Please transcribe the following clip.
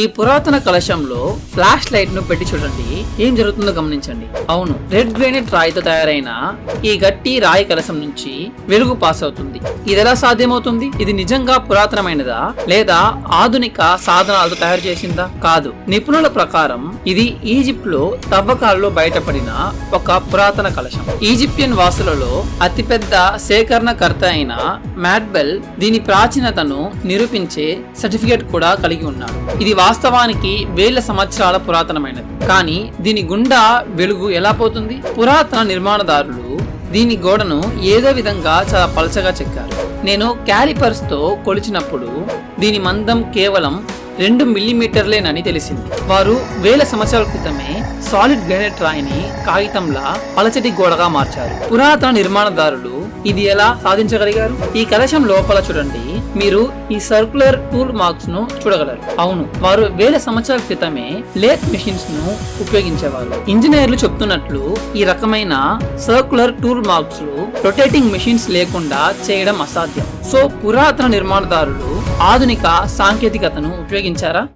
ఈ పురాతన కలశంలో ఫ్లాష్ లైట్ను పెట్టి చూడండి. ఏం జరుగుతుందో గమనించండి. అవును రెడ్ గ్రానైట్ రాయితో తయారైన ఈ గట్టి రాయి కలశం నుంచి వెలుగు పాస్ అవుతుంది. ఇది ఎలా సాధ్యమవుతుంది? ఇది నిజంగా పురాతనమైనదా? లేదా ఆధునిక సాధనాలతో తయారు చేసిందా? కాదు. నిపుణుల ప్రకారం ఇది ఈజిప్ట్లో తవ్వకాల్లో బయటపడిన ఒక పురాతన కలశం. ఈజిప్షియన్ వాసులలో అతిపెద్ద సేకరణకర్త అయిన మ్యాడ్బెల్ దీని ప్రాచీనతను నిరూపించే సర్టిఫికేట్ కూడా కలిగి ఉన్నాడు. ఇది వాస్తవానికి వేల సంవత్సరాల పురాతనమైనది. కానీ దీని గుండా వెలుగు ఎలా పోతుంది? పురాతన నిర్మాణదారులు దీని గోడను ఏదో విధంగా చాలా పలచగా చెక్కారు. నేను క్యాలిపర్స్తో కొలిచినప్పుడు దీని మందం కేవలం రెండు మిల్లీమీటర్లేనని తెలిసింది. వారు వేల సంవత్సరాల క్రితమే సాలిడ్ గ్రానైట్ రాయిని కాగితంలా పలచటి గోడగా మార్చారు. పురాతన నిర్మాణదారులు ఇది ఎలా సాధించగలిగారు? ఈ కలశం లోపల చూడండి. మీరు ఈ సర్కులర్ టూల్ మార్క్స్ను చూడగలరు. అవును వారు వేల సంవత్సరాల క్రితమే లేత్ మెషిన్స్ను ఉపయోగించేవారు. ఇంజనీర్లు చెప్తున్నట్లు ఈ రకమైన circular tool marks rotating machines లేకుండా చేయడం అసాధ్యం. సో పురాతన నిర్మాణదారులు ఆధునిక సాంకేతికతను ఉపయోగించారా?